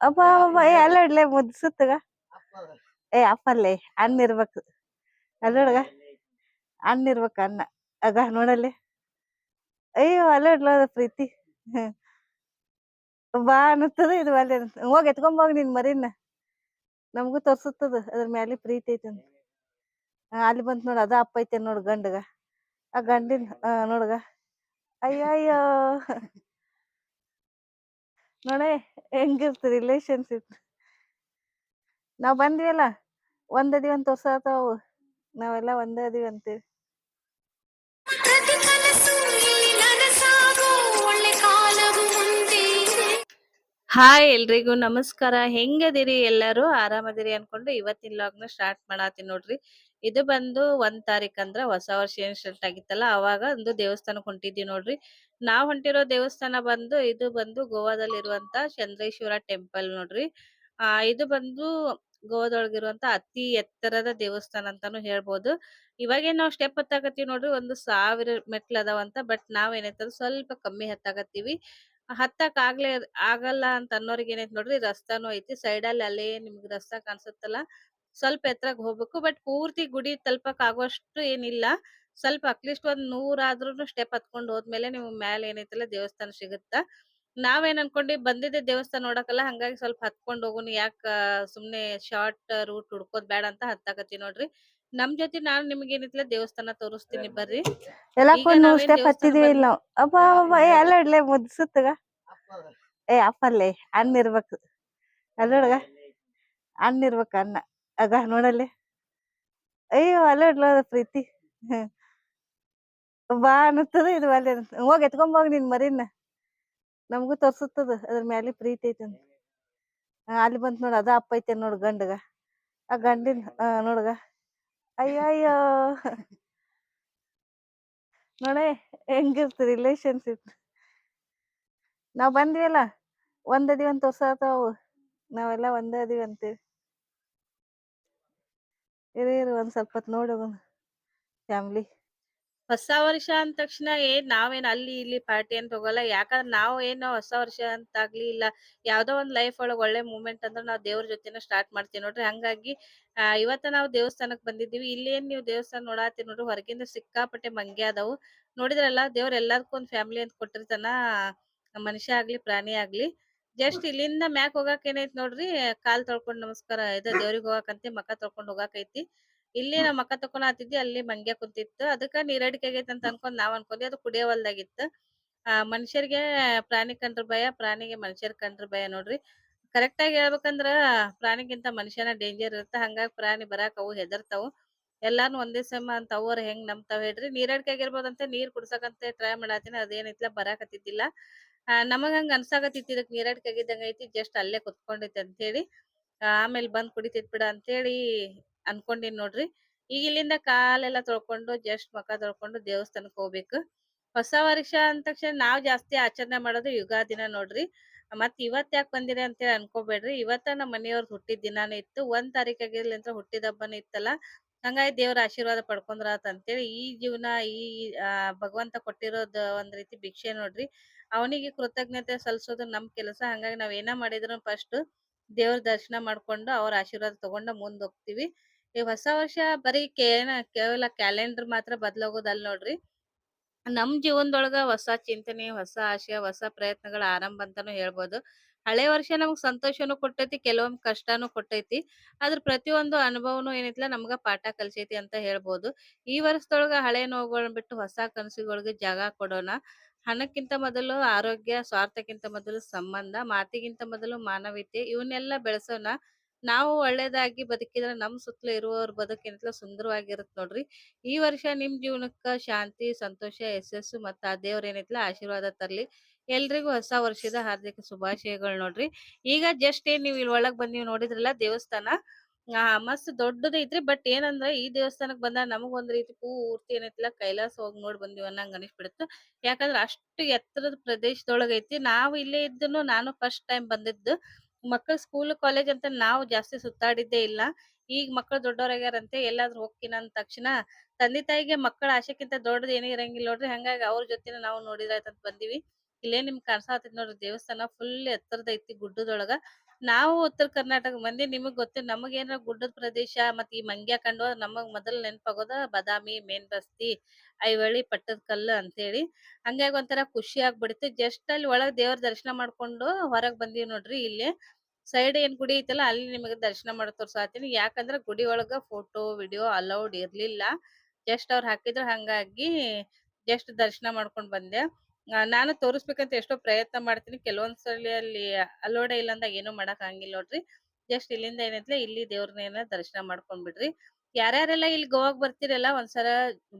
ಅಬ್ಬ ಅಬ್ಬ ಏ ಅಲ್ಲಡ್ಲೆ ಇಡ್ಲೆ ಮುದ್ದು ಸುತ್ತಗ. ಏ, ಅಪ್ಪಲ್ಲೇ ಅಣ್ಣ ಇರ್ಬೇಕು. ಅಲ್ಲಡ್ಗ ಅಣ್ಣ ಇರ್ಬೇಕು ಅಣ್ಣ ಅಗ ನೋಡಲ್ಲಿ. ಅಯ್ಯೋ, ಅಲ್ಲ ಇಡ್ಲ ಪ್ರೀತಿ. ಬಾ ಅನ್ನತ್ತದ, ಇದು ಅಲ್ಲಿ ಹೋಗಿ ಎತ್ಕೊಂಬೋಗ ನಿನ್ ಮರಿನ. ನಮಗೂ ತೋರ್ಸುತ್ತದ, ಅದ್ರ ಮ್ಯಾಲೆ ಪ್ರೀತಿ ಐತೆ ಅಲ್ಲಿ ಬಂತು ನೋಡು, ಅದ ಅಪ್ಪ ಐತೆ ನೋಡು ಗಂಡಗ. ಆ ಗಂಡಿನ ನೋಡ್ಗ. ಅಯ್ಯೋ ಅಯ್ಯೋ ನೋಡೆ ಹೆಂಗಿರ್ತ ರಿಲೇಶನ್ಶಿಪ್. ನಾವ್ ಬಂದ್ವಿಯಲ್ಲ ಒಂದ್ ಅದೀವಿ ಅಂತ ತೋರ್ಸಾತಾವು ನಾವೆಲ್ಲ ಒಂದೇ ಅದೀವಿ ಅಂತೀವಿ. ಹಾಯ್ ಎಲ್ರಿಗೂ ನಮಸ್ಕಾರ. ಹೆಂಗದಿರಿ ಎಲ್ಲರೂ? ಆರಾಮದಿರಿ ಅನ್ಕೊಂಡು ಇವತ್ತಿನ ಲಾಗ್ನ ಸ್ಟಾರ್ಟ್ ಮಾಡತ್ತೀನಿ ನೋಡ್ರಿ. ಇದು ಬಂದು ಒಂದ್ ತಾರೀಕ್ ಅಂದ್ರ ಹೊಸ ವರ್ಷ ಏನ್ ಸ್ಟಾರ್ಟ್ ಆಗಿತ್ತಲ್ಲ ಅವಾಗ ಒಂದು ದೇವಸ್ಥಾನಕ್ ಹೊಂಟಿದ್ವಿ ನೋಡ್ರಿ. ನಾವ್ ಹೊಂಟಿರೋ ದೇವಸ್ಥಾನ ಬಂದು, ಇದು ಬಂದು ಗೋವಾದಲ್ಲಿ ಇರುವಂತ ಚಂದ್ರೇಶ್ವರ ಟೆಂಪಲ್ ನೋಡ್ರಿ. ಆ, ಇದು ಬಂದು ಗೋವಾದೊಳಗಿರುವಂತ ಅತಿ ಎತ್ತರದ ದೇವಸ್ಥಾನ ಅಂತಾನು ಹೇಳ್ಬೋದು. ಇವಾಗೇನ್ ನಾವ್ ಸ್ಟೆಪ್ ಹತ್ತಾಕತ್ತೀವಿ ನೋಡ್ರಿ, ಒಂದು ಸಾವಿರ ಮೆಟ್ಲ್ ಅದಾವಂತ ಬಟ್ ನಾವ್ ಏನೈತಂದ್ರ ಸ್ವಲ್ಪ ಕಮ್ಮಿ ಹತ್ತಾಕತ್ತೀವಿ. ಹತ್ತಕ್ ಆಗ್ಲೇ ಆಗಲ್ಲ ಅಂತ ಅನ್ನೋರಿಗೆ ಏನೈತಿ ನೋಡ್ರಿ, ರಸ್ತಾನು ಐತಿ ಸೈಡ್ ಅಲ್ಲಿ ಅಲ್ಲೇ ನಿಮ್ಗೆ ರಸ್ತಾ ಕಾಣಿಸುತ್ತಲ್ಲ, ಸ್ವಲ್ಪ ಎತ್ತರಕ್ ಹೋಗ್ಬೇಕು ಬಟ್ ಪೂರ್ತಿ ಗುಡಿ ತಲುಪಕ್ ಆಗೋಷ್ಟು ಏನಿಲ್ಲ. ಸ್ವಲ್ಪ ಅಟ್ಲೀಸ್ಟ್ ಒಂದ್ ನೂರ್ ಆದ್ರೂನು ಸ್ಟೆಪ್ ಹತ್ಕೊಂಡ್ ಹೋದ್ಮೇಲೆ ನಿಮ್ಗ್ ಮ್ಯಾಲ ಏನೈತಲ್ಲ ದೇವಸ್ಥಾನ ಸಿಗುತ್ತ? ನಾವೇನ್ ಅನ್ಕೊಂಡಿ ಬಂದಿದ್ದೆ ದೇವಸ್ಥಾನ ನೋಡಕಲ್ಲ ಹಂಗಾಗಿ ಸ್ವಲ್ಪ ಹತ್ಕೊಂಡ್ ಹೋಗುನು ಯಾಕ ಸುಮ್ನೆ ಶಾರ್ಟ್ ರೂಟ್ ಹುಡ್ಕೋದ್ ಬೇಡ ಅಂತ ಹತ್ತಾಕತ್ತೀವಿ ನೋಡ್ರಿ. ನಮ್ ಜೊತೆ ನಾನ್ ನಿಮ್ಗೆ ಏನೈತಿಲ್ಲ ದೇವಸ್ಥಾನ ತೋರಿಸ್ತೀನಿ ಬರ್ರಿ. ಸ್ಟೆಪ್ ಹತ್ತಿದೀವಿ ಇಲ್ಲ? ನಾವು ಅಬ್ಬ ಅಬ್ಬ ಏ ಇಡ್ಲೆ ಅಪ್ಪಲ್ಲೇ ಅಣ್ಣ ಇರ್ಬೇಕು. ಅಲ್ಲೊಳಗ ಅಣ್ಣ ಇರ್ಬೇಕು ಅಣ್ಣ. ಅದ ನೋಡಲ್ಲಿ. ಅಯ್ಯೋ ಅಲ್ಲ ಇಡ್ಲ ಪ್ರೀತಿ. ಹ್ಮ್. ಬಾ ಅನ್ನತ್ತದ, ಇದು ಅಲ್ಲಿ ಹೋಗಿ ಎತ್ಕೊಂಬೋಗ ನಿನ್ ಮರಿನ. ನಮಗೂ ತೋರ್ಸುತ್ತದ, ಅದ್ರ ಮ್ಯಾಲೆ ಪ್ರೀತಿ ಐತಿ ಅಲ್ಲಿ ಬಂತ್ ನೋಡ, ಅದ ಅಪ್ಪ ಐತೆ ನೋಡ್ ಗಂಡಗ. ಆ ಗಂಡಿನ ನೋಡ್ಗ. ಅಯ್ಯೋ ಅಯ್ಯೋ ನೋಡೆ, ಹೆಂಗಿರ್ತ ರಿಲೇಶನ್ಶಿಪ್ ನಾವ್ ಬಂದ್ವಿಯಲ್ಲ, ಒಂದ್ ಅದೀವಿ ನಾವೆಲ್ಲ ಒಂದೇ ಅದೀವಿ ಅಂತೀವಿ. ಇರು ಇರು, ಒಂದ್ ಸ್ವಲ್ಪ ಹೊತ್ತು ನೋಡಿ ಫ್ಯಾಮ್ಲಿ ಫ್ಯಾಮಿಲಿ. ಹೊಸ ವರ್ಷ ಅಂದ ತಕ್ಷಣ ಏನ್ ನಾವೇನ್ ಅಲ್ಲಿ ಇಲ್ಲಿ ಪಾರ್ಟಿ ಅಂತ ಹೋಗಲ್ಲ. ಯಾಕಂದ್ರೆ ನಾವು ಏನು ಹೊಸ ವರ್ಷ ಅಂತ ಆಗ್ಲಿ ಇಲ್ಲ, ಯಾವ್ದೋ ಒಂದ್ ಲೈಫ್ ಒಳಗ್ ಒಳ್ಳೆ ಮೂಮೆಂಟ್ ಅಂದ್ರೆ ನಾವ್ ದೇವ್ರ ಜೊತೆನ ಸ್ಟಾರ್ಟ್ ಮಾಡ್ತೀವಿ. ನೋಡ್ರಿ, ಹಂಗಾಗಿ ಇವತ್ತ ನಾವು ದೇವಸ್ಥಾನಕ್ ಬಂದಿದ್ದೀವಿ. ಇಲ್ಲಿ ಏನ್ ನೀವು ದೇವಸ್ಥಾನ ನೋಡಾತಿ ನೋಡ್ರಿ, ಹೊರಗಿಂದ ಸಿಕ್ಕಾಪಟ್ಟೆ ಮಂಗೆ ಅದಾವು. ನೋಡಿದ್ರಲ್ಲ, ದೇವ್ರ ಎಲ್ಲಾರ್ಗೂ ಒಂದ್ ಫ್ಯಾಮಿಲಿ ಅಂತ ಕೊಟ್ಟಿರ್ತಾನ, ಮನುಷ್ಯ ಆಗ್ಲಿ, ಪ್ರಾಣಿ ಆಗ್ಲಿ. ಜಸ್ಟ್ ಇಲ್ಲಿಂದ ಮ್ಯಾಕ್ ಹೋಗಾಕ ಏನೈತಿ ನೋಡ್ರಿ, ಕಾಲ್ ತೊಳ್ಕೊಂಡ್ ನಮಸ್ಕಾರ, ಇದು ದೇವ್ರಿಗೆ ಹೋಗಾಕಂತೆ ಮಕ ತೊಳ್ಕೊಂಡ್ ಹೋಗಾಕೈತಿ ಇಲ್ಲಿ ನಮ್ಮ ಅಕ್ಕ ತಕೊಂಡ್ ಅಲ್ಲಿ ಮಂಗ್ಯ ಕುಂತಿತ್ತು. ಅದಕ್ಕ ನೀರಡಿಕೆ ಆಗೈತೆ ಅಂತ ಅನ್ಕೊಂಡ್ ನಾವ್ ಅನ್ಕೊಂಡ್ವಿ ಅದು ಕುಡಿಯೋ ಹೊಲ್ದಾಗಿತ್ತು. ಆ ಮನುಷ್ಯರಿಗೆ ಪ್ರಾಣಿ ಕಂಡ್ರ ಭಯ ಪ್ರಾಣಿಗೆ ಮನುಷ್ಯರ್ ಕಂಡ್ರ ಭಯ ನೋಡ್ರಿ. ಕರೆಕ್ಟ್ ಆಗಿ ಹೇಳ್ಬೇಕಂದ್ರ ಪ್ರಾಣಿಗಿಂತ ಮನುಷ್ಯನ ಡೇಂಜರ್ ಇರುತ್ತೆ. ಹಂಗಾಗಿ ಪ್ರಾಣಿ ಬರಾಕ್ ಅವು ಹೆದರ್ತಾವು. ಎಲ್ಲಾನು ಒಂದೇ ಸಮ ಅಂತ ಅವ್ರ ಹೆಂಗ್ ನಂಬ್ತಾವ್ ಹೇಳ್ರಿ. ನೀರಡಿಕೆ ಅಂತ ನೀರ್ ಕುಡ್ಸಕಂತ ಟ್ರೈ ಮಾಡತ್ತೀನಿ ಅದೇನಿತ್ಲ ಬರಾಕತ್ತಿದ್ದಿಲ್ಲ. ಆ, ನಮಗ್ ಹಂಗ ಅನ್ಸಾಕತ್ತಿತ್ತು ಇದಕ್ ನೀರಡಿಕೆ ಆಗಿದ್ದಂಗ ಐತಿ ಜಸ್ಟ್ ಅಲ್ಲೇ ಕುತ್ಕೊಂಡೈತಿ ಅಂತ ಹೇಳಿ. ಆಮೇಲೆ ಬಂದ್ ಕುಡಿತೈತ್ ಬಿಡ ಅಂತೇಳಿ ಅನ್ಕೊಂಡಿನ್ ನೋಡ್ರಿ. ಈಗ ಇಲ್ಲಿಂದ ಕಾಲೆಲ್ಲ ತೊಳ್ಕೊಂಡು ಜಸ್ಟ್ ಮಕ ತೊಳ್ಕೊಂಡು ದೇವಸ್ಥಾನಕ್ ಹೋಗ್ಬೇಕು. ಹೊಸ ವರ್ಷ ಅಂದ ತಕ್ಷಣ ನಾವ್ ಜಾಸ್ತಿ ಆಚರಣೆ ಮಾಡೋದು ಯುಗಾದಿನ ನೋಡ್ರಿ. ಮತ್ ಇವತ್ ಯಾಕೆ ಬಂದಿರಿ ಅಂತೇಳಿ ಅನ್ಕೋಬೇಡ್ರಿ. ಇವತ್ತ ನಮ್ಮ ಮನೆಯವ್ರದ್ ಹುಟ್ಟಿದ ದಿನಾನೇ ಇತ್ತು. ಒಂದ್ ಅಂತ ಹುಟ್ಟಿದ ಹಬ್ಬನೇ ಇತ್ತಲ್ಲ. ಹಂಗಾಗಿ ದೇವ್ರ ಆಶೀರ್ವಾದ ಪಡ್ಕೊಂಡ್ರಾತ್ ಅಂತೇಳಿ ಈ ಜೀವನ ಈ ಭಗವಂತ ಕೊಟ್ಟಿರೋದ್ ಒಂದ್ ರೀತಿ ಭಿಕ್ಷೆ ನೋಡ್ರಿ. ಅವನಿಗೆ ಕೃತಜ್ಞತೆ ಸಲ್ಸೋದು ನಮ್ ಕೆಲಸ. ಹಂಗಾಗಿ ನಾವ್ ಏನ ಮಾಡಿದ್ರು ಫಸ್ಟ್ ದೇವ್ರ ದರ್ಶನ ಮಾಡ್ಕೊಂಡು ಅವ್ರ ಆಶೀರ್ವಾದ ತಗೊಂಡ ಮುಂದ್ ಹೋಗ್ತಿವಿ. ಈ ಹೊಸ ವರ್ಷ ಬರೀ ಕೇನ, ಕೇವಲ ಕ್ಯಾಲೆಂಡರ್ ಮಾತ್ರ ಬದಲಾಗೋದಲ್ಲ ನೋಡ್ರಿ. ನಮ್ ಜೀವನದೊಳಗ ಹೊಸ ಚಿಂತನೆ, ಹೊಸ ಆಶಯ, ಹೊಸ ಪ್ರಯತ್ನಗಳ ಆರಂಭ ಅಂತಾನು ಹೇಳ್ಬೋದು. ಹಳೆ ವರ್ಷ ನಮಗ್ ಸಂತೋಷನು ಕೊಟ್ಟೈತಿ, ಕೆಲವೊಂದ್ ಕಷ್ಟನು ಕೊಟ್ಟೈತಿ. ಆದ್ರ ಪ್ರತಿಯೊಂದು ಅನುಭವನು ಏನೈತಿಲ್ಲ ನಮ್ಗ ಪಾಠ ಕಲ್ಸೈತಿ ಅಂತ ಹೇಳ್ಬೋದು. ಈ ವರ್ಷದೊಳಗ ಹಳೆ ನೋವುಗಳನ್ನ ಬಿಟ್ಟು ಹೊಸ ಕನಸುಗಳಿಗೆ ಜಾಗ ಕೊಡೋಣ. ಹಣಕ್ಕಿಂತ ಮೊದಲು ಆರೋಗ್ಯ, ಸ್ವಾರ್ಥಕ್ಕಿಂತ ಮೊದಲು ಸಂಬಂಧ, ಮಾತಿಗಿಂತ ಮೊದಲು ಮಾನವೀಯತೆ ಇವನ್ನೆಲ್ಲ ಬೆಳೆಸೋಣ. ನಾವು ಒಳ್ಳೇದಾಗಿ ಬದುಕಿದ್ರೆ ನಮ್ ಸುತ್ತಲೂ ಇರುವವ್ರ ಬದುಕಿಂತಲೂ ಸುಂದರವಾಗಿರುತ್ತೆ ನೋಡ್ರಿ. ಈ ವರ್ಷ ನಿಮ್ ಜೀವನಕ್ಕ ಶಾಂತಿ, ಸಂತೋಷ, ಯಶಸ್ಸು ಮತ್ತ ಆ ದೇವ್ರ ಏನೈತಿಲ್ಲ ಆಶೀರ್ವಾದ ತರ್ಲಿ. ಎಲ್ರಿಗೂ ಹೊಸ ವರ್ಷದ ಹಾರ್ದಿಕ ಶುಭಾಶಯಗಳು ನೋಡ್ರಿ. ಈಗ ಜಸ್ಟ್ ಏನ್ ನೀವ್ ಇಲ್ಲಿ ಒಳಗ್ ಬಂದ್ ನೀವು ನೋಡಿದ್ರಲ್ಲ ದೇವಸ್ಥಾನ ಆ ಮಸ್ತ್ ದೊಡ್ಡದ ಐತ್ರಿ, ಬಟ್ ಏನಂದ್ರ ಈ ದೇವಸ್ಥಾನಕ್ ಬಂದಾಗ ನಮಗ್ ಒಂದ್ ರೀತಿ ಪೂರ್ತಿ ಏನೈತಿಲ್ಲ, ಕೈಲಾಸ ಹೋಗಿ ನೋಡ್ ಬಂದಿವಿ ಅನ್ನಂಗ ಅನಿಸ್ಬಿಡುತ್ತ. ಯಾಕಂದ್ರ ಅಷ್ಟು ಎತ್ತರದ ಪ್ರದೇಶದೊಳಗ ಐತಿ. ನಾವು ಇಲ್ಲೇ ಇದ್ದನು ನಾನು ಫಸ್ಟ್ ಟೈಮ್ ಬಂದಿದ್ದು. ಮಕ್ಕಳ ಸ್ಕೂಲ್ ಕಾಲೇಜ್ ಅಂತ ನಾವು ಜಾಸ್ತಿ ಸುತ್ತಾಡಿದ್ದೇ ಇಲ್ಲ. ಈಗ ಮಕ್ಕಳು ದೊಡ್ಡವರಾಗ್ಯಾರಂತೆ ಎಲ್ಲಾದ್ರೂ ಹೋಗ್ತೀನಿ ಅಂದ ತಕ್ಷಣ ತಂದೆ ತಾಯಿಗೆ ಮಕ್ಕಳ ಆಶೆಕ್ಕಿಂತ ದೊಡ್ಡದ್ ಏನೇ ಇರಂಗಿಲ್ಲ ನೋಡ್ರಿ. ಹಂಗಾಗಿ ಅವ್ರ ಜೊತೆನ ನಾವು ನೋಡಿದ್ರಾಯ್ತಂತ ಬಂದಿವಿ. ಇಲ್ಲೇ ನಿಮ್ಗ್ ಕಾಣ್ಸಾತೈತಿ ನೋಡ್ರಿ ದೇವಸ್ಥಾನ ಫುಲ್ ಎತ್ತರದ ಐತಿ ಗುಡ್ಡದೊಳಗ. ನಾವು ಉತ್ತರ ಕರ್ನಾಟಕ ಮಂದಿ ನಿಮಗ್ ಗೊತ್ತು ನಮಗೇನ ಗುಡ್ಡದ ಪ್ರದೇಶ ಮತ್ತೆ ಈ ಮಂಗ್ಯ ಕಂಡು ನಮಗ್ ಮೊದಲ್ ನೆನಪಾಗೋದ ಬಾದಾಮಿ, ಮೇನ್ ಬಸ್ತಿ ಐಹೊಳಿ ಪಟ್ಟದಕಲ್ಲು ಅಂತೇಳಿ ಹಂಗಾಗಿ ಒಂಥರ ಖುಷಿ ಆಗ್ಬಿಡುತ್ತೆ ಜಸ್ಟ್ ಅಲ್ಲಿ ಒಳಗ್ ದೇವ್ರ ದರ್ಶನ ಮಾಡ್ಕೊಂಡು ಹೊರಗ್ ಬಂದೀವಿ ನೋಡ್ರಿ ಇಲ್ಲಿ. ಸೈಡ್ ಏನ್ ಗುಡಿ ಐತಲ್ಲ ಅಲ್ಲಿ ನಿಮಗೆ ದರ್ಶನ ಮಾಡಿ ತೋರ್ಸಾತೀನಿ. ಯಾಕಂದ್ರ ಗುಡಿ ಒಳಗ ಫೋಟೋ, ವಿಡಿಯೋ ಅಲೌಡ್ ಇರ್ಲಿಲ್ಲ. ಜಸ್ಟ್ ಅವ್ರು ಹಾಕಿದ್ರು ಹಂಗಾಗಿ ಜಸ್ಟ್ ದರ್ಶನ ಮಾಡ್ಕೊಂಡ್ ಬಂದೆ. ನಾನು ತೋರಿಸ್ಬೇಕಂತ ಎಷ್ಟೋ ಪ್ರಯತ್ನ ಮಾಡ್ತೀನಿ. ಕೆಲವೊಂದ್ ಸಲ ಅಲ್ಲಿ ಅಲೋಡೆ ಇಲ್ಲ ಅಂದಾಗ ಏನೂ ಮಾಡಕ್ ಆಗಂಗಿಲ್ಲ ನೋಡ್ರಿ. ಜಸ್ಟ್ ಇಲ್ಲಿಂದ ಏನೈತ್ಲೆ ಇಲ್ಲಿ ದೇವ್ರನ್ನ ದರ್ಶನ ಮಾಡ್ಕೊಂಡ್ ಬಿಡ್ರಿ ಯಾರ್ಯಾರೆಲ್ಲ ಇಲ್ಲಿ ಗೋವಾಗ್ ಬರ್ತಿರಲ್ಲ ಒಂದ್ಸಲ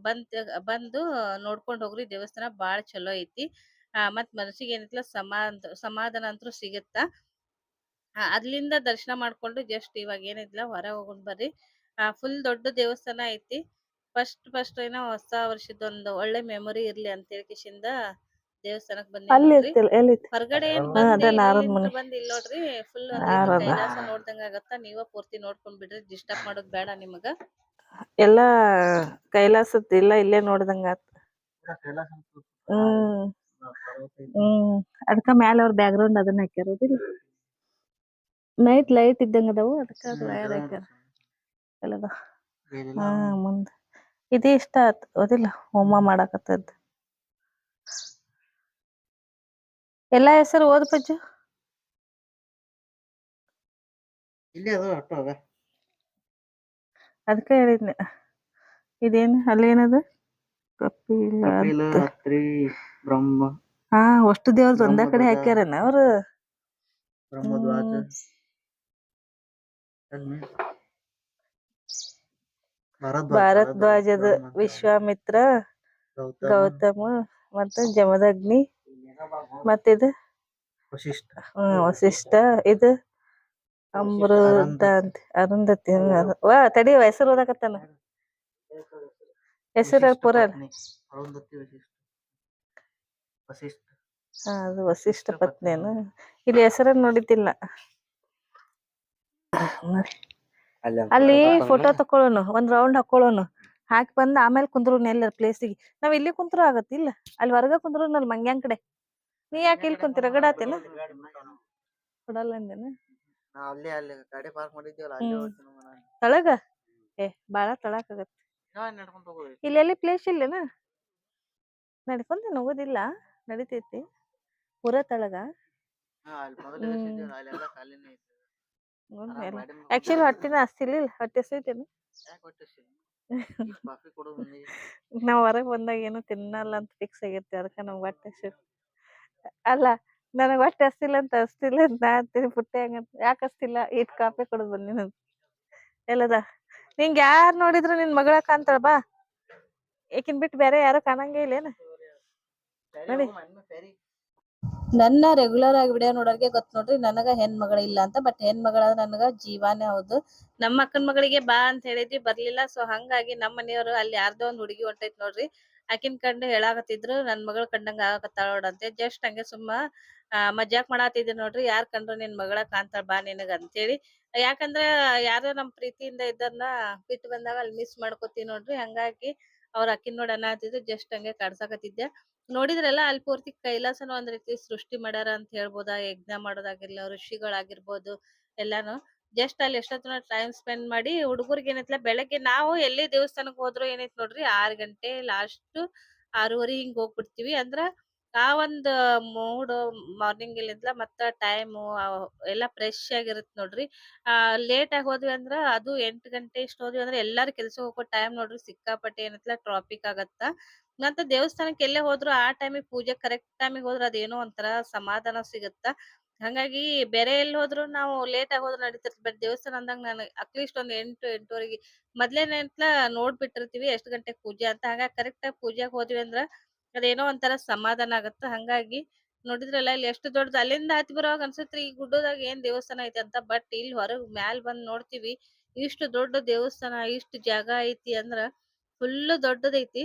ಬಂದ್, ಬಂದು ನೋಡ್ಕೊಂಡ್ ಹೋಗ್ರಿ. ದೇವಸ್ಥಾನ ಬಾಳ ಚಲೋ ಐತಿ. ಆ ಮತ್ ಮನಸ್ಸಿಗೆ ಏನೈತ್ಲ ಸಮಾ ಸಮಾಧಾನ ಅಂತೂ ಸಿಗುತ್ತ? ಅಲ್ಲಿಂದ ದರ್ಶನ ಮಾಡ್ಕೊಂಡು ಜಸ್ಟ್ ಇವಾಗ ಏನಿದ್ಲ ಹೊರ ಹೋಗೊಂಡ್ ಬರ್ರಿ. ಆ ಫುಲ್ ದೊಡ್ಡ ದೇವಸ್ಥಾನ ಐತಿ. ಫಸ್ಟ್ ಫಸ್ಟ್ ಏನೋ ಹೊಸ ವರ್ಷದೊಂದು ಒಳ್ಳೆ ಮೆಮೊರಿ ಇರ್ಲಿ ಅಂತ ಹೇಳ್ಕಿಶಿಂದ ದೇವಸ್ಥಾನಕ್ ಬಂದಿ ಹೊರಗಡೆ ಬಂದಿ ಇಲ್ಲಿ ನೋಡ್ರಿ. ಫುಲ್. ಕೈಲಾಸ ನೋಡ್ದಂಗ ಆಗತ್ತ. ನೀವ ಪೂರ್ತಿ ನೋಡ್ಕೊಂಡ್ ಬಿಡ್ರಿ. ಡಿಸ್ಟರ್ಬ್ ಮಾಡೋದ್ ಬೇಡ ನಿಮಗ. ಎಲ್ಲಾ ಕೈಲಾಸದ್ ಇಲ್ಲ ಇಲ್ಲೇ ನೋಡ್ದಂಗ ಆತ್. ಹ್ಮ್. ಹ್ಮ್. ಅದಕ್ಕ ಮ್ಯಾಲ ಅವ್ರ ಬ್ಯಾಕ್ ಗ್ರೌಂಡ್ ಅದನ್ನ ಹಾಕ್ಯಾರೋದಿಲ್ಲ ನೈಟ್ ಲೈಟ್ ಇದ್ದಂಗ ಅದಾವು ಅದಕ್ಕ ಅದು ವಯರ್ ಹಾಕ್ಯಾರ. ಎಲ್ಲದ. ಹಾ ಮುಂದ. ಇದೇ ಇಷ್ಟ ಆತ್. ಓದಿಲ್ಲ. ಹೋಮ ಮಾಡಾಕತ್ತದ್. ಎಲ್ಲಾ ಹೆಸರು ಓದ್ ಪಜ್ಜು? ಇಲ್ಲಿ ಅದು ಅಟ್ಟು ಅದ. ಅದಕ್ಕ ಹೇಳಿದ್ನೆ. ಇದೇನು ಅಲ್ಲೇನದು ಕಪಿಲ ಕಪಿಲ ಅತ್ರಿ ಬ್ರಹ್ಮ. ಹಾ ಅಷ್ಟು ದೇವ್ರದ್ ಒಂದ ಕಡೆ. ಹಾಕ್ಯಾರನ ಅವ್ರು? ಬ್ರಹ್ಮದ್ವಾಜ ಭಾರದ್ವಾಜದ ವಿಶ್ವಾಮಿತ್ರ ಗೌತಮ ಮತ್ತ ಜಮದಗ್ನಿ. ಮತ್ತಿದು ವಶಿಷ್ಠ ಹ್ಮ್ ವಸಿಷ್ಠ. ಇದು ಅಮೃತ ಅಂತ ಅರುಂಧತಿ. ವಾ ತಡಿ ಹೆಸರು ಓದಾಕತ್ತಾನ ಹೆಸರು ಪುರ ವಶಿಷ್ಠ ವಶಿಷ್ಠ ಹಾ ಅದು ವಸಿಷ್ಠ ಪತ್ನಿಯೇನು ಇಲ್ಲಿ ಹೆಸರನ್ನ ನೋಡಿದ್ದಿಲ್ಲ. ನೋಡಿ. ಅಲ್ಲಿ ಫೋಟೋ ತಕೊಳ್ಳೋನು ಒಂದ್ ರೌಂಡ್ ಹಾಕೊಳ್ಳೋನು ಹಾಕಿ ಬಂದ್ ಆಮೇಲೆ ಕುಂದ್ರು ಎಲ್ಲ ಪ್ಲೇಸಿಗೆ ನಾವ್ ಇಲ್ಲಿ ಕುಂತ್ರು ಆಗತ್ತಿಲ್ಲ. ಅಲ್ಲಿ ಹೊರಗ ಕುಂದ್ರು ಅಲ್ಲಿ ಮಂಗ್ಯಾನ್ ಕಡೆ. ನೀ ಯಾಕೆ ಇಲ್ಲಿ ಕುಂತಿ ರಗಡಾತೇನ ಕೊಡಲ್ಲ ಅಂದೇನ? ನಾ ಅಲ್ಲೇ ಅಲ್ಲಿ ಗಾಡಿ ಪಾರ್ಕ್ ಮಾಡಿದ್ದೀವಲ್ಲ ಅಲ್ಲೇ ಹ್ಮ್. ಹೋಗ್ತೀನಿ ಮಗ ತಳಗ? ಏ ಬಾಳ ತಳಕ್ ಆಗತ್ತೆ ಇಲ್ಲೆಲ್ಲಿ ಪ್ಲೇಸ್ ಇಲ್ಲೇನ? ನಡ್ಕೊಂತ ಹೋಗೋದಿಲ್ಲ ನಡಿತೈತಿ. ಪೂರ ತಳಗ? ಆಕ್ಚುಲಿ ಹೊಟ್ಟಿನ ಹಸ್ತಿಲ್ಲ ಹೊಟ್ಟೆ ಕಾಫಿ ನಾವ್ ಹೊರಗ್ ಬಂದಾಗ ಏನು ತಿನ್ನಲ್ಲ ಅಂತ ಫಿಕ್ಸ್ ಆಗಿರ್ತೀವಿ ಅದಕ್ಕ ನಮ್ಗ್ ಹೊಟ್ಟೆ ಹಸಿವು ಅಲ್ಲ ನನಗೆ ಹೊಟ್ಟೆ ಹಸ್ತಿಲ್ಲ ಅಂತ ಹಸ್ತಿಲ್ಲ ಅಂತ ನಾ ಅಂತೀನಿ ಪುಟ್ಟೆ ಹಂಗಂತ. ಯಾಕೆ ಹಸ್ತಿಲ್ಲ? ಇಟ್ ಕಾಫಿ ಕುಡಿದ್ ಬಂದಿನ ಎಲ್ಲದ? ನಿಂಗ್ ಯಾರ್ ನೋಡಿದ್ರು ನಿನ್ ಮಗಳ ಕಾಣ್ತಾಳ ಬಾ. ಈಕಿನ್ ಬಿಟ್ಟು ಬೇರೆ ಯಾರು ಕಾಣಂಗೇ ಇಲ್ಲೇನ? ನಡಿ. ನನ್ನ ರೆಗ್ಯುಲರ್ ಆಗಿ ವಿಡಿಯೋ ನೋಡೋರ್ಗೆ ಗೊತ್ತು ನೋಡ್ರಿ ನನಗ ಹೆಣ್ ಮಗಳ ಇಲ್ಲ ಅಂತ ಬಟ್ ಹೆಣ್ಮಗಳ ನನಗ ಜೀವಾನೇ ಹೌದು. ನಮ್ಮ ಅಕ್ಕನ ಮಗಳಿಗೆ ಬಾ ಅಂತ ಹೇಳಿದ್ವಿ, ಬರ್ಲಿಲ್ಲ. ಸೊ ಹಂಗಾಗಿ ನಮ್ಮ ಮನೆಯವರು ಅಲ್ಲಿ ಯಾರ್ದೋ ಒಂದ್ ಹುಡುಗಿ ಹೊಂಟೈತ್ ನೋಡ್ರಿ. ಆಕಿನ್ ಕಂಡು ಹೇಳಾಕತ್ತಿದ್ರು, ನನ್ ಮಗಳ ಕಂಡಂಗ ಆಗಕತ್ತಾಳೋಡಂತೆ ಜಸ್ಟ್ ಹಂಗೆ ಸುಮ್ಮ ಮಜಾಕ್ ಮಾಡಾತಿದ್ರು ನೋಡ್ರಿ. ಯಾರ್ ಕಂಡ್ರು ನಿನ್ ಮಗಳ ಕಾಂತಾಳ ಬಾ ನಿನಗ ಅಂತೇಳಿ ಯಾಕಂದ್ರ ಯಾರೋ ನಮ್ ಪ್ರೀತಿಯಿಂದ ಇದನ್ನ ಬಿಟ್ಟು ಬಂದಾಗ ಅಲ್ಲಿ ಮಿಸ್ ಮಾಡ್ಕೋತೀವಿ ನೋಡ್ರಿ. ಹಂಗಾಗಿ ಅವ್ರ ಅಕ್ಕಿನ ನೋಡಿ ಅನ್ನತಿದ್ರು ಜಸ್ಟ್ ಹಂಗೆ ಕಾಡ್ಸಾಕತ್ತಿದ್ದೆ. ನೋಡಿದ್ರಲ್ಲ ಅಲ್ಲಿ ಪೂರ್ತಿ ಕೈಲಾಸನು ಒಂದ್ ರೀತಿ ಸೃಷ್ಟಿ ಮಾಡ್ಯಾರ ಅಂತ ಹೇಳ್ಬೋದಾ, ಯಜ್ಞ ಮಾಡೋದಾಗಿರ್ಲಿ, ಋಷಿಗಳಾಗಿರ್ಬೋದು, ಎಲ್ಲಾನು. ಜಸ್ಟ್ ಅಲ್ಲಿ ಎಷ್ಟೊತ್ತನ ಟೈಮ್ ಸ್ಪೆಂಡ್ ಮಾಡಿ ಹುಡುಗರಿಗೆ ಏನೈತ್ಲ, ಬೆಳಗ್ಗೆ ನಾವು ಎಲ್ಲಿ ದೇವಸ್ಥಾನಕ್ ಹೋದ್ರು ಏನೈತ್ ನೋಡ್ರಿ, ಆರ್ ಗಂಟೆ ಲಾಸ್ಟ್ ಆರೂವರೆ ಹಿಂಗ್ ಹೋಗ್ಬಿಡ್ತೀವಿ. ಅಂದ್ರ ಆ ಒಂದ್ ಮೂಡ್ ಮಾರ್ನಿಂಗ್ ಇಲ್ಲಿಂದ ಮತ್ತ ಟೈಮ್ ಎಲ್ಲಾ ಫ್ರೆಶ್ ಆಗಿರುತ್ತೆ ನೋಡ್ರಿ. ಆ ಲೇಟ್ ಆಗಿ ಹೋದ್ವಿ ಅಂದ್ರ ಅದು ಎಂಟ್ ಗಂಟೆ ಇಷ್ಟ ಹೋದ್ವಿ ಅಂದ್ರೆ ಎಲ್ಲಾರು ಕೆಲ್ಸಕ್ಕೆ ಹೋಗೋ ಟೈಮ್ ನೋಡ್ರಿ, ಸಿಕ್ಕಾಪಟ್ಟೆ ಏನೈತ್ಲ ಟ್ರಾಫಿಕ್ ಆಗತ್ತ. ಮತ್ತೆ ದೇವಸ್ಥಾನಕ್ಕೆ ಎಲ್ಲೇ ಹೋದ್ರು ಆ ಟೈಮಿಗೆ ಪೂಜೆ ಕರೆಕ್ಟ್ ಟೈಮಿಗೆ ಹೋದ್ರೆ ಅದೇನೋ ಒಂಥರ ಸಮಾಧಾನ ಸಿಗುತ್ತ. ಹಂಗಾಗಿ ಬೇರೆ ಎಲ್ಲಿ ಹೋದ್ರು ನಾವು ಲೇಟ್ ಆಗಿ ಹೋದ್ರೆ ನಡೀತಿರ್ತೀವಿ ಬಟ್ ದೇವಸ್ಥಾನ ಅಂದಾಗ ನಾನು ಅಟ್ಲೀಸ್ಟ್ ಒಂದ್ ಎಂಟು, ಎಂಟುವರೆಗೆ ಮೊದ್ಲೇನೆಂತ್ಲ ನೋಡ್ಬಿಟ್ಟಿರ್ತೀವಿ ಎಷ್ಟ್ ಗಂಟೆ ಪೂಜೆ ಅಂತ. ಹಂಗಾಗಿ ಕರೆಕ್ಟ್ ಆಗಿ ಪೂಜೆಗೆ ಹೋದ್ವಿ ಅಂದ್ರ ಅದೇನೋ ಒಂಥರ ಸಮಾಧಾನ ಆಗತ್ತ. ಹಂಗಾಗಿ ನೋಡಿದ್ರಲ್ಲ ಇಲ್ಲಿ ಎಷ್ಟು ದೊಡ್ಡದು. ಅಲ್ಲಿಂದ ಹತ್ತಿ ಬರುವಾಗ ಅನ್ಸತ್ರಿ ಈ ಗುಡ್ಡದಾಗ ಏನ್ ದೇವಸ್ಥಾನ ಐತಿ ಅಂತ. ಬಟ್ ಇಲ್ಲಿ ಹೊರಗ್ ಮ್ಯಾಲ್ ಬಂದ್ ನೋಡ್ತೀವಿ ಇಷ್ಟು ದೊಡ್ಡ ದೇವಸ್ಥಾನ, ಇಷ್ಟು ಜಾಗ ಐತಿ ಅಂದ್ರ ಫುಲ್ ದೊಡ್ಡದೈತಿ.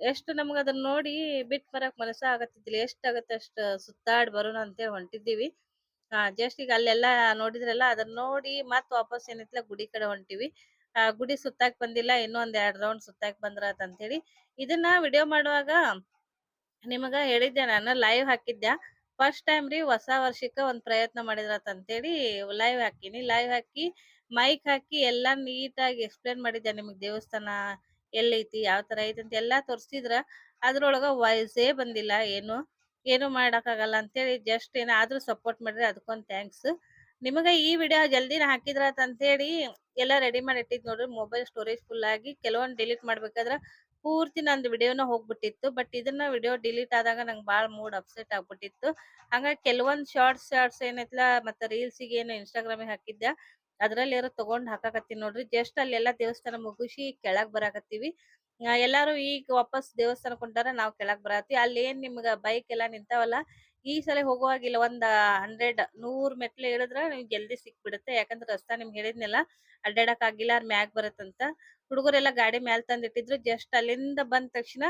ಎಷ್ಟು ನಮ್ಗೆ ಅದನ್ನ ನೋಡಿ ಬಿಟ್ ಬರಕ್ ಮನಸ್ಸ ಆಗತ್ತಿದ್ದಿಲ್ಲ. ಎಷ್ಟಾಗತ್ತೆ ಅಷ್ಟು ಸುತ್ತಾಡಿ ಬರೋಣ ಅಂತ ಹೊಂಟಿದ್ದೀವಿ. ಆ ಜಸ್ಟ್ ಈಗ ಅಲ್ಲೆಲ್ಲಾ ನೋಡಿದ್ರಲ್ಲ, ಅದನ್ನ ನೋಡಿ ಮತ್ ವಾಪಸ್ ಏನೈತಿಲ್ಲ ಗುಡಿ ಕಡೆ ಹೊಂಟಿವಿ. ಆ, ಗುಡಿ ಸುತ್ತಾಕ್ ಬಂದಿಲ್ಲ, ಇನ್ನೂ ಒಂದ್ ಎರಡ್ ರೌಂಡ್ ಸುತ್ತಾಕ್ ಬಂದ್ರ ಅಂತ ಹೇಳಿ ಇದನ್ನ ವಿಡಿಯೋ ಮಾಡುವಾಗ ನಿಮಗ ಹೇಳಿದ್ದೆ, ನಾನು ಲೈವ್ ಹಾಕಿದ್ದೆ. ಫಸ್ಟ್ ಟೈಮ್ ರೀ ಹೊಸ ವರ್ಷಕ್ಕ ಒಂದ್ ಪ್ರಯತ್ನ ಮಾಡಿದ್ರತ್ ಅಂತೇಳಿ ಲೈವ್ ಹಾಕಿನಿ. ಲೈವ್ ಹಾಕಿ ಮೈಕ್ ಹಾಕಿ ಎಲ್ಲಾ ನೀಟಾಗಿ ಎಕ್ಸ್ಪ್ಲೇನ್ ಮಾಡಿದ್ದೆ ನಿಮಗ್ ದೇವಸ್ಥಾನ ಎಲ್ಲೈತಿ, ಯಾವ ತರ ಐತಿ ಅಂತ ಎಲ್ಲಾ ತೋರಿಸಿದ್ರ ಅದ್ರೊಳಗ ವಾಯ್ಸೇ ಬಂದಿಲ್ಲ, ಏನು ಏನು ಮಾಡಕ್ಕಾಗಲ್ಲ ಅಂತೇಳಿ ಜಸ್ಟ್ ಏನಾದ್ರೂ ಸಪೋರ್ಟ್ ಮಾಡಿದ್ರೆ ಅದಕ್ಕೊಂದ್ ಥ್ಯಾಂಕ್ಸ್ ನಿಮಗ ಈ ವಿಡಿಯೋ ಜಲ್ದಿನ ಹಾಕಿದ್ರತ್ ಅಂತೇಳಿ ಎಲ್ಲ ರೆಡಿ ಮಾಡಿ ಇಟ್ಟಿದ್ ನೋಡ್ರಿ ಮೊಬೈಲ್ ಸ್ಟೋರೇಜ್ ಫುಲ್ ಆಗಿ ಕೆಲವೊಂದು ಡಿಲೀಟ್ ಮಾಡ್ಬೇಕಾದ್ರ ಪೂರ್ತಿ ನಂದು ವಿಡಿಯೋನ ಹೋಗ್ಬಿಟ್ಟಿತ್ತು ಬಟ್ ಇದನ್ನ ವಿಡಿಯೋ ಡಿಲೀಟ್ ಆದಾಗ ನಂಗೆ ಬಾಳ ಮೂಡ್ ಅಪ್ಸೆಟ್ ಆಗ್ಬಿಟ್ಟಿತ್ತು. ಹಂಗಾಗಿ ಕೆಲವೊಂದು ಶಾರ್ಟ್ಸ್ ಶಾರ್ಟ್ಸ್ ಏನೈತ್ಲ, ಮತ್ತೆ ರೀಲ್ಸ್ಗೆ ಏನು ಇನ್ಸ್ಟಾಗ್ರಾಮ್ ಹಾಕಿದ್ದೆ ಅದ್ರಲ್ಲಿ ಏನೋ ತಗೊಂಡ್ ಹಾಕಾಕತ್ತೀನಿ ನೋಡ್ರಿ. ಜಸ್ಟ್ ಅಲ್ಲೆಲ್ಲ ದೇವಸ್ಥಾನ ಮುಗಿಸಿ ಕೆಳಗ್ ಬರಾಕತ್ತೀವಿ. ಎಲ್ಲಾರು ಈಗ ವಾಪಸ್ ದೇವಸ್ಥಾನ ಹೊಂಟಾರ ನಾವ್ ಕೆಳಗ್ ಬರತ್ತೀವಿ. ಅಲ್ಲಿ ಏನ್ ನಿಮ್ಗ ಬೈಕ್ ಎಲ್ಲಾ ನಿಂತಾವಲ್ಲ, ಈ ಸಲ ಹೋಗುವಾಗಿಲ್ಲ ಒಂದ್ ಹಂಡ್ರೆಡ್ ನೂರ್ ಮೆಟ್ಲು ಇಳಿದ್ರ ನಿಮ್ಗೆ ಜಲ್ದಿ ಸಿಕ್ಬಿಡುತ್ತೆ. ಯಾಕಂದ್ರೆ ರಸ್ತಾ ನಿಮ್ಗೆ ಹೇಳಿದ್ನಲ್ಲ, ಅಡ್ಡಾಡಕ್ ಆಗಿಲ್ಲ, ಅದ್ ಮ್ಯಾಗ್ ಬರತ್ತಂತ. ಹುಡುಗರೆಲ್ಲ ಗಾಡಿ ಮ್ಯಾಲ್ ತಂದಿಟ್ಟಿದ್ರು. ಜಸ್ಟ್ ಅಲ್ಲಿಂದ ಬಂದ ತಕ್ಷಣ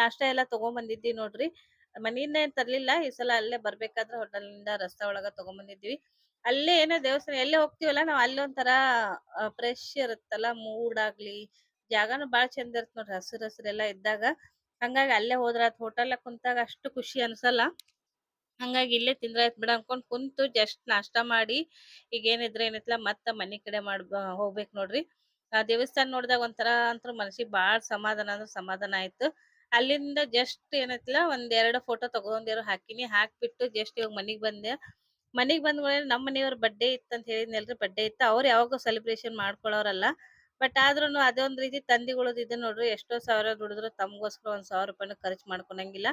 ನಾಷ್ಟ ಎಲ್ಲಾ ತಗೊಂಡ್ ಬಂದಿದ್ವಿ ನೋಡ್ರಿ. ಮನೆಯಿಂದ ಏನ್ ತರ್ಲಿಲ್ಲ. ಈ ಸಲ ಅಲ್ಲೇ ಬರ್ಬೇಕಾದ್ರೆ ಹೋಟೆಲ್ನಿಂದ ರಸ್ತಾ ಒಳಗ ತಗೊಂಡ್ ಬಂದಿದ್ವಿ ಅಲ್ಲೇ ಏನೋ ದೇವಸ್ಥಾನ, ಎಲ್ಲೇ ಹೋಗ್ತಿವಲ್ಲ ನಾವ್ ಅಲ್ಲಿ ಒಂಥರ ಫ್ರೆಶ್ ಇರುತ್ತಲ್ಲ ಮೂಡ್ ಆಗ್ಲಿ, ಜಾಗನು ಬಾಳ ಚಂದ ಇರತ್ ನೋಡ್ರಿ ಹಸಿರು ಎಲ್ಲಾ ಇದ್ದಾಗ. ಹಂಗಾಗಿ ಅಲ್ಲೇ ಹೋದ್ರ ಹೋಟೆಲ್ ಕುಂತಾಗ ಅಷ್ಟು ಖುಷಿ ಅನ್ಸಲ್ಲ. ಹಂಗಾಗಿ ಇಲ್ಲೇ ತಿಂದ್ರ ಆಯ್ತ್ ಬಿಡ ಅನ್ಕೊಂಡ್ ಕುಂತು ಜಸ್ಟ್ ನಾಷ್ಟಾ ಮಾಡಿ, ಈಗ ಏನಿದ್ರೆ ಏನೈತ್ಲ ಮತ್ತ ಮನಿ ಕಡೆ ಮಾಡ್ ಹೋಗ್ಬೇಕ್ ನೋಡ್ರಿ. ಆ, ದೇವಸ್ಥಾನ ನೋಡಿದಾಗ ಒಂಥರ ಅಂತೂ ಮನಸಿಗೆ ಬಾಳ ಸಮಾಧಾನ ಅಂದ್ರ ಸಮಾಧಾನ ಆಯ್ತು. ಅಲ್ಲಿಂದ ಜಸ್ಟ್ ಏನೈತಿಲ್ಲ ಒಂದ್ ಎರಡು ಫೋಟೋ ತಗೊಂಡಿರೋ ಹಾಕಿನಿ, ಹಾಕ್ಬಿಟ್ಟು ಜಸ್ಟ್ ಇವಾಗ ಮನಿಗ್ ಬಂದೆ. ಮನಿಗ್ ಬಂದ್ ಮೇಲೆ ನಮ್ಮ ಮನೆಯವ್ರ ಬರ್ಡೇ ಇತ್ತಂತ ಹೇಳಿದ್ನಲ್ರಿ ಬರ್ಡೇ ಇತ್ತು. ಅವ್ರು ಯಾವಾಗೂ ಸೆಲೆಬ್ರೇಷನ್ ಮಾಡ್ಕೊಳ್ಳೋರಲ್ಲ ಬಟ್ ಆದ್ರೂನು ಅದೊಂದ್ ರೀತಿ ತಂದಿಗಳದ್ ಇದೆ ನೋಡ್ರಿ, ಎಷ್ಟೋ ಸಾವಿರ ದುಡಿದ್ರು ತಮ್ಗೋಸ್ಕರ ಒಂದ್ ಸಾವಿರ ರೂಪಾಯಿನೂ ಖರ್ಚು ಮಾಡ್ಕೊಳಂಗಿಲ್ಲ.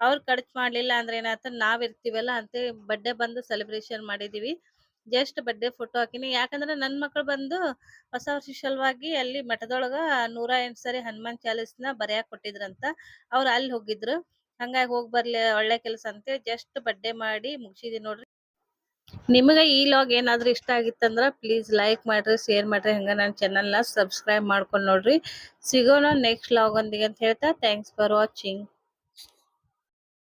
ಅವ್ರು ಖರ್ಚು ಮಾಡ್ಲಿಲ್ಲ ಅಂದ್ರೆ ಏನಾಯ್ತು, ನಾವ್ ಇರ್ತೀವಲ್ಲ ಅಂತ ಬರ್ಡೇ ಬಂದು ಸೆಲೆಬ್ರೇಷನ್ ಮಾಡಿದೀವಿ. ಜಸ್ಟ್ ಬರ್ಡೇ ಫೋಟೋ ಹಾಕಿನಿ. ಯಾಕಂದ್ರೆ ನನ್ ಮಕ್ಳು ಬಂದು ಹೊಸ ವರ್ಷ ಸಲುವಾಗಿ ಅಲ್ಲಿ ಮಠದೊಳಗ ನೂರ ಎಂಟ್ ಸರಿ ಹನುಮಾನ್ ಚಾಲೀಸ್ನ ಬರ್ಯಾಕ್ ಕೊಟ್ಟಿದ್ರಂತ. ಅವ್ರು ಅಲ್ಲಿ ಹೋಗಿದ್ರು. ಹಂಗಾಗಿ ಹೋಗ್ ಬರ್ಲಿ, ಒಳ್ಳೆ ಕೆಲಸ ಅಂತೇಳಿ ಜಸ್ಟ್ ಬರ್ಡೇ ಮಾಡಿ ಮುಗಿಸಿದೀನಿ ನೋಡ್ರಿ. ನಿಮಗ ಈ ಲಾಗ್ ಏನಾದರೂ ಇಷ್ಟ ಆಗಿತ್ತಂದ್ರೆ ಪ್ಲೀಸ್ ಲೈಕ್ ಮಾಡಿರಿ ಶೇರ್ ಮಾಡಿರಿ, ಹಂಗೆ ನನ್ನ ಚಾನಲ್ನ ಸಬ್ಸ್ಕ್ರೈಬ್ ಮಾಡ್ಕೊಂಡು ನೋಡ್ರಿ. ಸಿಗೋಣ ನೆಕ್ಸ್ಟ್ ಲಾಗ್ ಒಂದಿಗೆ ಅಂತ ಹೇಳ್ತಾ ಥ್ಯಾಂಕ್ಸ್ ಫಾರ್ ವಾಚಿಂಗ್